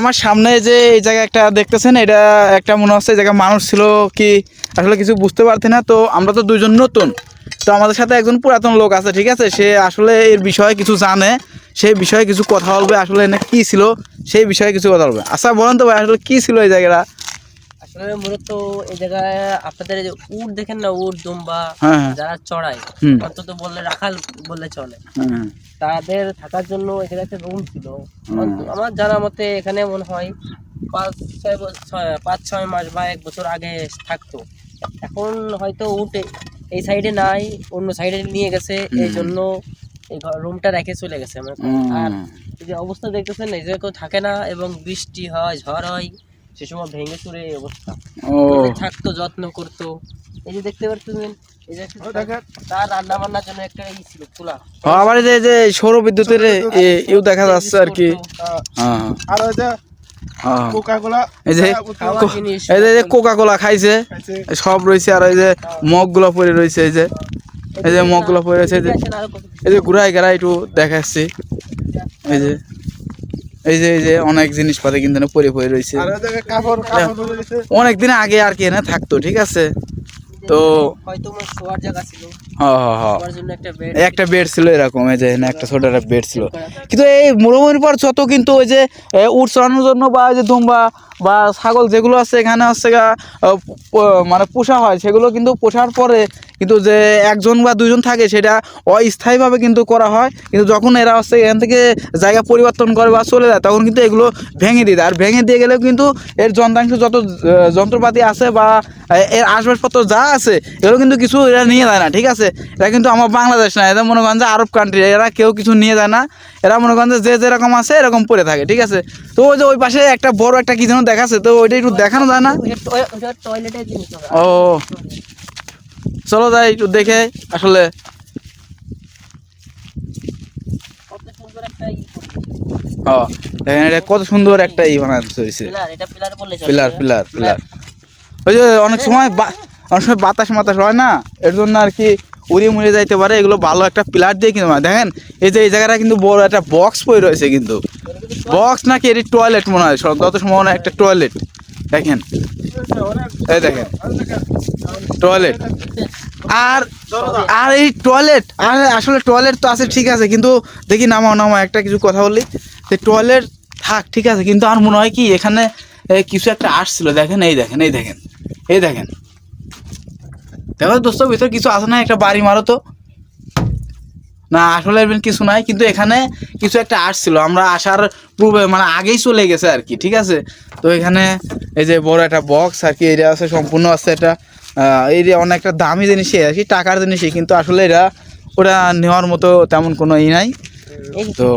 আমার সামনে যে এই জায়গায় একটা দেখতেছেন, এটা একটা মনে হচ্ছে এই জায়গায় মানুষ ছিল কি আসলে কিছু বুঝতে পারছি না। তো আমরা তো দুজন নতুন, তো আমাদের সাথে একজন পুরাতন লোক আছে, ঠিক আছে? সে আসলে এর বিষয়ে কিছু জানে সেই বিষয়ে কিছু কথা বলবে, আসলে এনে কী ছিল, সেই বিষয়ে কিছু কথা বলবে। আচ্ছা বলেন তো ভাই, আসলে কী ছিল এই জায়গাটা? আসলে মূলত এই জায়গায় আপনাদের এই যে উট দেখেন না উট দুম্বা হ্যাঁ হ্যাঁ। যারা চড়ায় অন্তত বললে রাখাল বললে চলে। তাদের থাকার জন্য এখানে একটা রুম ছিল। আমার জানা মতে এখানে মনে হয় পাঁচ ছয় বছর পাঁচ ছয় মাস বা এক বছর আগে থাকতো। এখন হয়তো উঠে এই সাইডে নাই অন্য সাইডে নিয়ে গেছে এই জন্য এই রুমটা রেখে চলে গেছে। আমার আর এই যে অবস্থা দেখতেছেন এই যে কেউ থাকে না এবং বৃষ্টি হয় ঝড় হয়। সে সময় ভেঙে চুরে এই অবস্থা। ও। থাকতো যত্ন করতো। এই যে দেখতে পাচ্ছেন এই তার রান্না বান্নার জন্য একটা ই ছিল চুলা। আবার এই যে সৌর বিদ্যুতের এ- ইউ দেখা যাচ্ছে আর কি। আর ওই যে কোকা কোলা এই যে এই যে কোকা কোলা খাইছে সব রয়েছে আর এই যে মগগুলো পরে রয়েছে এই যে। এই যে মগগুলো পরে রয়েছে এই যে ঘুরাই গেড়াই একটু দেখাচ্ছি। এই যে এই যে এই যে অনেক জিনিসপাতি কিন্তু পরে পরে রয়েছে। আর ওই যে কাপড় কাপড় তুলে দিছে অনেক দিন আগে আর কি এনে থাকতো ঠিক আছে? তো হয়তো জায়গা ছিল। একটা বেড ছিল এরকম এই যে একটা ছোট একটা বেড ছিল। কিন্তু এই মরুভূমির পর যত কিন্তু ওই যে উট চড়ানোর জন্য বা ওই যে দুম্বা বা ছাগল যেগুলো আছে এখানে হচ্ছে মানে পোষা হয় সেগুলো কিন্তু পোষার পরে কিন্তু যে একজন বা দুজন থাকে সেটা অস্থায়ীভাবে কিন্তু করা হয়। কিন্তু যখন এরা হচ্ছে এখান থেকে জায়গা পরিবর্তন করে বা চলে যায় তখন কিন্তু এগুলো ভেঙে দিয়ে দেয়। আর ভেঙে দিয়ে গেলেও কিন্তু এর যন্ত্রাংশ যত যন্ত্রপাতি আছে বা এর আসবাবপত্র যা আছে এগুলো কিন্তু কিছু এরা নিয়ে যায় না ঠিক আছে? এটা কিন্তু আমার বাংলাদেশ না এরা মনে করেন যে আরব কান্ট্রি এরা কেউ কিছু নিয়ে যায় না। এরা মনে করেন যে যে যেরকম আছে এরকম পরে থাকে ঠিক আছে? তো ওই যে ওই পাশে একটা বড় একটা কি যেন দেখাচ্ছে তো ওইটা একটু দেখানো যায় না। ও। চলো যাই একটু দেখে আসলে। কত সুন্দর একটা ই ও দেখেন এটা কত সুন্দর একটা ই বানাতে হয়েছে। পিলার পিলার পিলার ওই যে অনেক সময় অনেক সময় বাতাস মাতাস হয় না? এর জন্য আর কি উড়িয়ে মুড়িয়ে যাইতে পারে। এগুলো ভালো একটা পিলার দিয়ে কিন্তু বানায়। দেখেন, এই যে এই জায়গাটা কিন্তু বড় একটা বক্স পড়ে রয়েছে কিন্তু। বক্স নাকি এটি টয়লেট মনে হয়? যত সম্ভাবনা একটা টয়লেট দেখেন। এই দেখেন। টয়লেট আর আর এই টয়লেট আর আসলে টয়লেট তো আছে, ঠিক আছে, কিন্তু দেখি নামাও নামাও, একটা কিছু কথা বললি যে টয়লেট থাক, ঠিক আছে, কিন্তু আর মনে হয় কি এখানে কিছু একটা আসছিল। দেখেন, এই দেখেন এই দেখেন এই দেখেন। দেখো দোস্ত, ভিতরে কিছু আছে না? একটা বাড়ি মারো তো। না, আসলে কিছু নাই, কিন্তু এখানে কিছু একটা আসছিল আমরা আসার পূর্বে মানে আগেই চলে গেছে আর কি, ঠিক আছে? তো এখানে এই যে বড় একটা বক্স আর কি এটা আছে, সম্পূর্ণ আছে এটা। এই যে অনেকটা দামি জিনিসই আর কি, টাকার জিনিসই, কিন্তু আসলে এটা ওটা নেওয়ার মতো তেমন কোনো ই নাই। তো